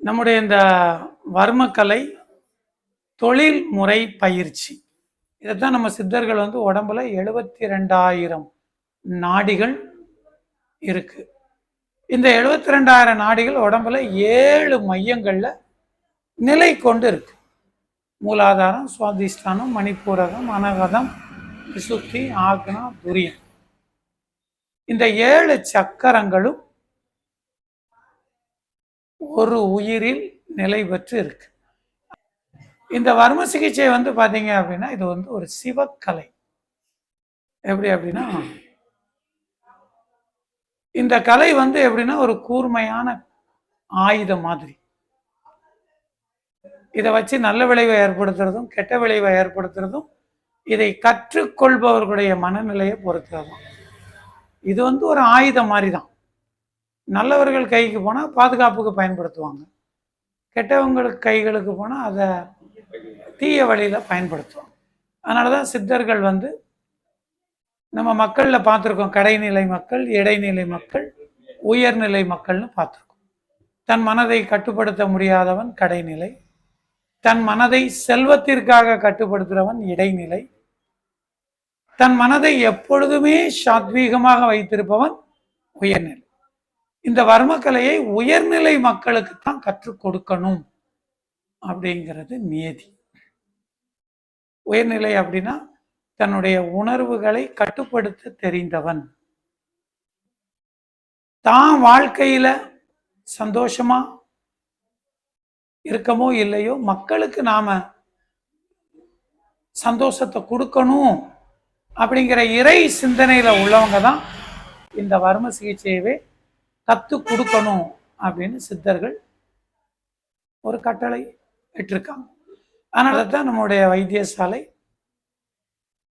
நம்முடைய இந்த வர்மக்கலை தொழில் முறை பயிற்சி. இதைத்தான் நம்ம சித்தர்கள் வந்து உடம்புல எழுபத்தி ரெண்டாயிரம் நாடிகள் இருக்கு. இந்த எழுபத்தி ரெண்டாயிரம் நாடிகள் உடம்புல ஏழு மையங்களில் நிலை கொண்டு இருக்கு. மூலாதாரம் சுவாதிஷ்டானம் மணிப்பூரகம் அனகதம் விசுத்தி ஆக்னா துரியம். இந்த ஏழு சக்கரங்களும் ஒரு உயிரில் நிலை பெற்று இருக்கு. இந்த வர்ம சிகிச்சை வந்து பார்த்தீங்க அப்படின்னா இது வந்து ஒரு சிவக்கலை. எப்படி அப்படின்னா இந்த கலை வந்து எப்படின்னா ஒரு கூர்மையான ஆயுதம் மாதிரி. இதை வச்சு நல்ல விளைவை ஏற்படுத்துறதும் கெட்ட விளைவை ஏற்படுத்துறதும் இதை கற்றுக்கொள்பவர்களுடைய மனநிலையை பொறுத்ததும் இது வந்து ஒரு ஆயுதம் மாதிரி தான். நல்லவர்கள் கைக்கு போனால் பாதுகாப்புக்கு பயன்படுத்துவாங்க. கெட்டவங்களுக்கு கைகளுக்கு போனால் அதை தீய வழியில் பயன்படுத்துவாங்க. அதனால தான் சித்தர்கள் வந்து நம்ம மக்களில் பார்த்துருக்கோம். கடைநிலை மக்கள் இடைநிலை மக்கள் உயர்நிலை மக்கள்னு பார்த்துருக்கோம். தன் மனதை கட்டுப்படுத்த முடியாதவன் கடைநிலை. தன் மனதை செல்வத்திற்காக கட்டுப்படுத்துகிறவன் இடைநிலை. தன் மனதை எப்பொழுதுமே சாத்வீகமாக வைத்திருப்பவன் உயர்நிலை. இந்த வர்மக்கலையை உயர்நிலை மக்களுக்கு தான் கற்றுக் கொடுக்கணும் அப்படிங்கிறது நியதி. உயர்நிலை அப்படின்னா தன்னுடைய உணர்வுகளை கட்டுப்படுத்த தெரிந்தவன். தான் வாழ்க்கையில சந்தோஷமா இருக்கமோ இல்லையோ மக்களுக்கு நாம சந்தோஷத்தை கொடுக்கணும் அப்படிங்கிற இறை சிந்தனையில உள்ளவங்க தான் இந்த வர்ம சிகிச்சையவே கத்து கொடுக்கணும் அப்படின்னு சித்தர்கள் ஒரு கட்டளை இட்டிருக்காங்க. அதனால தான் நம்முடைய வைத்தியசாலை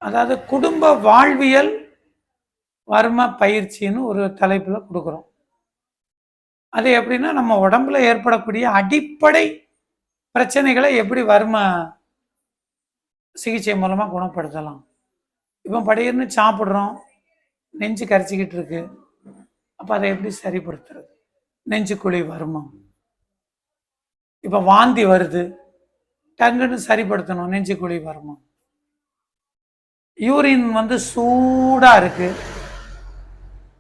அதாவது குடும்ப வாழ்வியல் வர்ம பயிற்சின்னு ஒரு தலைப்பில் கொடுக்குறோம். அது எப்படின்னா நம்ம உடம்புல ஏற்படக்கூடிய அடிப்படை பிரச்சனைகளை எப்படி வர்ம சிகிச்சை மூலமாக குணப்படுத்தலாம். இப்போ படையின்னு சாப்பிட்றோம் நெஞ்சு கரைச்சிக்கிட்டு இருக்குது அப்போ அதை எப்படி சரிப்படுத்துறது? நெஞ்சுக்குழி வருமம் இப்போ வாந்தி வருது. டங்குன்னு சரிப்படுத்தணும். நெஞ்சுக்குழி வருமா? யூரின் வந்து சூடா இருக்கு.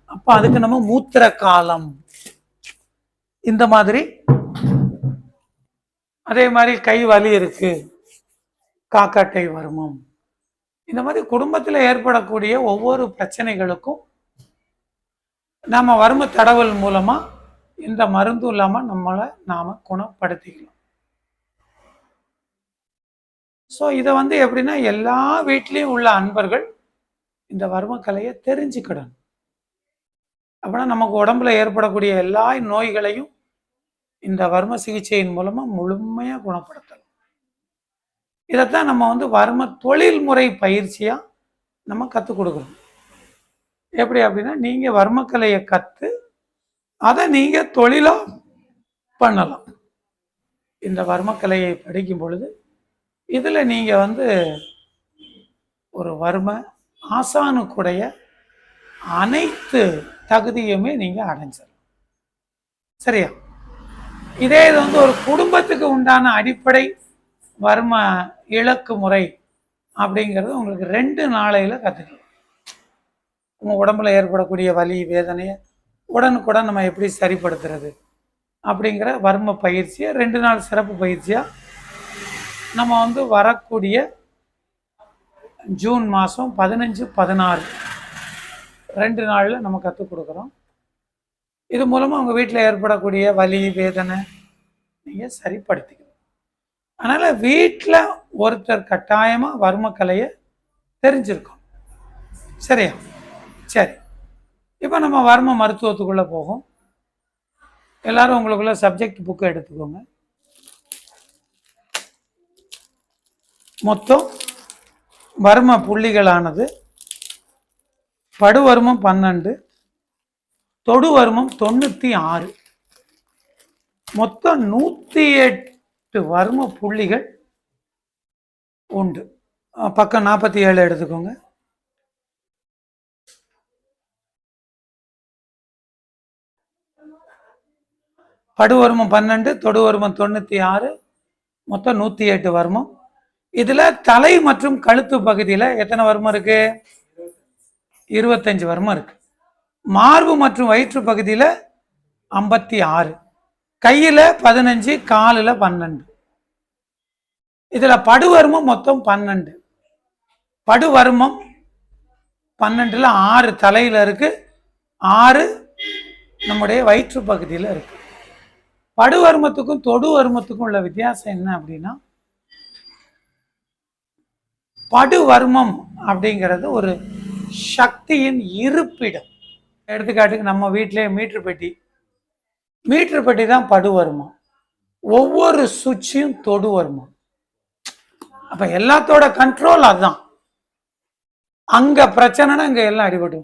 அப்போ அதுக்கு நம்ம மூத்திர காலம் இந்த மாதிரி. அதே மாதிரி கை வலி இருக்கு. காக்காட்டை வருமம். இந்த மாதிரி குடும்பத்தில் ஏற்படக்கூடிய ஒவ்வொரு பிரச்சனைகளுக்கும் நாம் வறும தடவல் மூலமாக இந்த மருந்தும் இல்லாமல் நம்மளை நாம் குணப்படுத்திக்கலாம். ஸோ இதை வந்து எப்படின்னா எல்லா வீட்லேயும் உள்ள அன்பர்கள் இந்த வர்மக்கலையை தெரிஞ்சுக்கிடணும். அப்படின்னா நமக்கு உடம்புல ஏற்படக்கூடிய எல்லா நோய்களையும் இந்த வர்ம சிகிச்சையின் மூலமாக முழுமையாக குணப்படுத்தலாம். இதைத்தான் நம்ம வந்து வர்ம தொழில்முறை பயிற்சியாக நம்ம கற்றுக் கொடுக்குறோம் எப்படி அப்படின்னா நீங்கள் வர்மக்கலையை கற்று அதை நீங்கள் தொழிலாக பண்ணலாம். இந்த வர்மக்கலையை படிக்கும் பொழுது இதில் நீங்கள் வந்து ஒரு வர்ம ஆசானுக்குடைய அனைத்து தகுதியுமே நீங்கள் அடைஞ்சிடலாம். சரியா? இதே இது வந்து ஒரு குடும்பத்துக்கு உண்டான அடிப்படை வர்ம இலக்கு முறை அப்படிங்கிறது உங்களுக்கு ரெண்டு நாளையில் கற்றுக்கலாம் உங்கள் உடம்புல ஏற்படக்கூடிய வலி வேதனையை உடனுக்குடன் நம்ம எப்படி சரிப்படுத்துறது அப்படிங்கிற வர்ம பயிற்சியை ரெண்டு நாள் சிறப்பு பயிற்சியாக நம்ம வந்து வரக்கூடிய ஜூன் மாதம் பதினஞ்சு பதினாறு ரெண்டு நாளில் நம்ம கற்றுக் கொடுக்குறோம். இது மூலமாக உங்கள் வீட்டில் ஏற்படக்கூடிய வலி வேதனை நீங்கள் சரிப்படுத்திக்கணும். அதனால் வீட்டில் ஒருத்தர் கட்டாயமாக வர்மக்கலையை தெரிஞ்சிருக்கணும். சரியா? சரி. இப்போ நம்ம வர்ம மருத்துவத்துக்குள்ளே போகும். எல்லாரும் உங்களுக்குள்ள சப்ஜெக்ட் புக்கை எடுத்துக்கோங்க. மொத்தம் வர்ம புள்ளிகளானது படுவர்மம் பன்னெண்டு தொடுவர்மம் தொண்ணூற்றி ஆறு. மொத்தம் நூற்றி எட்டு வர்ம புள்ளிகள் உண்டு. பக்கம் நாற்பத்தி ஏழு எடுத்துக்கோங்க. படுவர்மம் பன்னெண்டு தொடுவர்மம் தொண்ணூற்றி ஆறு மொத்தம் நூற்றி எட்டு வர்மம். இதில் தலை மற்றும் கழுத்து பகுதியில் எத்தனை வர்மம் இருக்குது இருபத்தஞ்சு வர்மம் இருக்குது மார்பு மற்றும் வயிற்று பகுதியில் ஐம்பத்தி ஆறு. கையில் பதினஞ்சு காலில் பன்னெண்டு. இதில் படுவர்மம் மொத்தம் பன்னெண்டு. படுவர்மம் பன்னெண்டில் ஆறு தலையில் இருக்குது ஆறு நம்முடைய வயிற்று பகுதியில் இருக்குது படு படுவர்மத்துக்கும் தொடு வர்மத்துக்கும் உள்ள வித்தியாசம் என்ன அப்படின்னா படுவர்மம் அப்படிங்கிறது ஒரு சக்தியின் இருப்பிடம். எடுத்துக்காட்டுக்கு நம்ம வீட்டிலே மீட்ரு பெட்டி. மீட்ரு பெட்டி தான் படுவர்மம். ஒவ்வொரு சுவிட்சையும் தொடு வருமம் அப்போ எல்லாத்தோட கண்ட்ரோல் அதுதான். அங்கே பிரச்சனைனா இங்கே எல்லாம் அடிபடும்